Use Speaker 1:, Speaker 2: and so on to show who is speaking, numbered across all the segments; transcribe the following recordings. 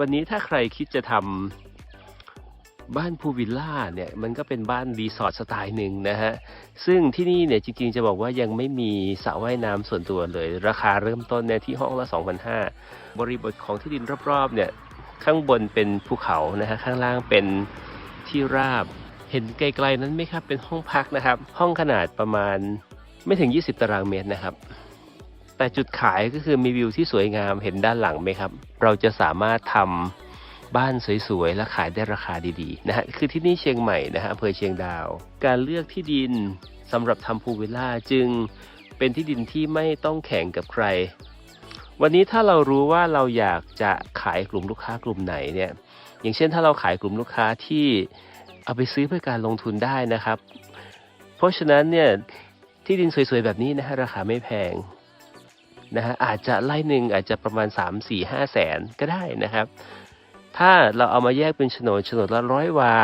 Speaker 1: วันนี้ถ้าใครคิดจะทำบ้านพูลวิลล่าเนี่ยมันก็เป็นบ้านรีสอร์ทสไตล์หนึ่งนะฮะ ซึ่งที่นี่เนี่ยจริงๆจะบอกว่ายังไม่มีสระว่ายน้ำส่วนตัวเลย ราคาเริ่มต้นเนี่ยที่ห้องละ2,500บริบทของที่ดินรอบๆเนี่ยข้างบนเป็นภูเขานะฮะข้างล่างเป็นที่ราบ เห็นไกลๆนั้นไหมครับเป็นห้องพักนะครับ ห้องขนาดประมาณไม่ถึง 20 ตารางเมตรนะครับ แต่จุดขายก็คือมีวิวที่สวยงามเห็นด้านหลังไหมครับ เราจะสามารถทำบ้านสวยๆ และขายได้ราคาดีๆนะฮะคือที่นี่เชียงใหม่นะฮะอำเภอเชียงดาว การเลือกที่ดินสำหรับทำพูลวิลล่าจึงเป็นที่ดินที่ไม่ต้องแข่งกับใคร วันนี้ถ้าเรารู้ว่าเราอยากจะขายกลุ่มลูกค้ากลุ่มไหนเนี่ยอย่างเช่นถ้าเราขายกลุ่มลูกค้าที่เอาไปซื้อเพื่อการลงทุนได้นะครับ เพราะฉะนั้นเนี่ยที่ดินสวยๆแบบนี้นะฮะราคาไม่แพง นะฮะอาจจะไล่หนึ่งอาจจะประมาณ 3 4 5แสนก็ได้นะครับ ถ้าเราเอามาแยกเป็นโฉนดโฉนดละร้อยวา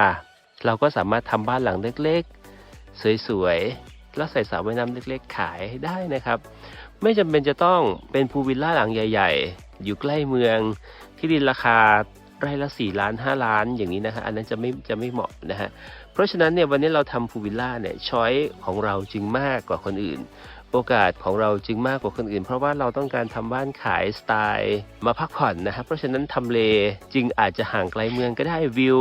Speaker 1: เราก็สามารถทำบ้านหลังเล็กๆ สวยๆ แล้วใส่สระว่ายน้ำเล็กๆ ขายได้นะครับ ไม่จำเป็นจะต้องเป็นพูลวิลล่าหลังใหญ่ ๆ อยู่ใกล้เมืองที่ดินราคาไร่ละ4ล้าน 5 ล้านอย่างนี้นะฮะอันนั้นจะไม่จะไม่เหมาะนะฮะเพราะฉะนั้นเนี่ยวันนี้เราทำพูลวิลล่าเนี่ยช้อยของเราจึงมากกว่าคนอื่น โอกาสของเราจึงมากกว่าคนอื่น เพราะว่าเราต้องการทำบ้านขายสไตล์มาพักผ่อนนะครับ เพราะฉะนั้นทำเลจึงอาจจะห่างไกลเมืองก็ได้วิว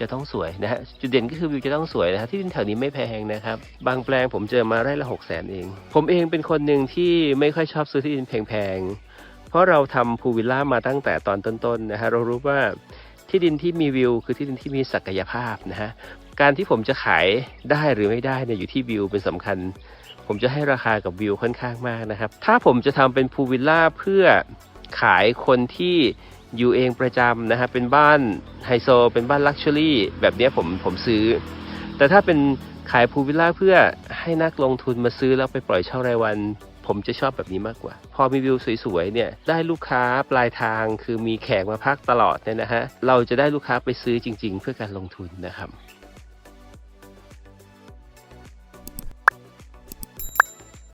Speaker 1: จะต้องสวยนะฮะจุดเด่นก็คือวิวจะต้องสวยนะฮะที่ดินแถวนี้ไม่แพงนะครับ บางแปลงผมเจอมาไร่ละหกแสนเอง ผมเองเป็นคนหนึ่งที่ไม่ค่อยชอบซื้อที่ดินแพงๆ เพราะเราทำพูวิลล่ามาตั้งแต่ตอนต้นๆนะฮะเรารู้ว่า ที่ดินที่มีวิว คือที่ดินที่มีศักยภาพนะฮะการที่ผมจะขายได้หรือไม่ได้เนี่ยอยู่ที่วิวเป็นสำคัญ ผมจะให้ราคากับวิวค่อนข้างมากนะครับ ถ้าผมจะทำเป็นพูวิลล่าเพื่อขายคนที่อยู่เองประจำนะฮะเป็นบ้านไฮโซ เป็นบ้านลักชัวรี่แบบนี้ผมผมซื้อ แต่ถ้าเป็นขายพูวิลล่าเพื่อให้นักลงทุนมาซื้อแล้วไปปล่อยเช่ารายวัน ผมจะชอบแบบนี้มากกว่า พอมีวิวสวยๆเนี่ยได้ลูกค้าปลายทางคือมีแขกมาพักตลอดเนี่ยนะฮะเราจะได้ลูกค้าไปซื้อจริง ๆ เพื่อการลงทุนนะครับ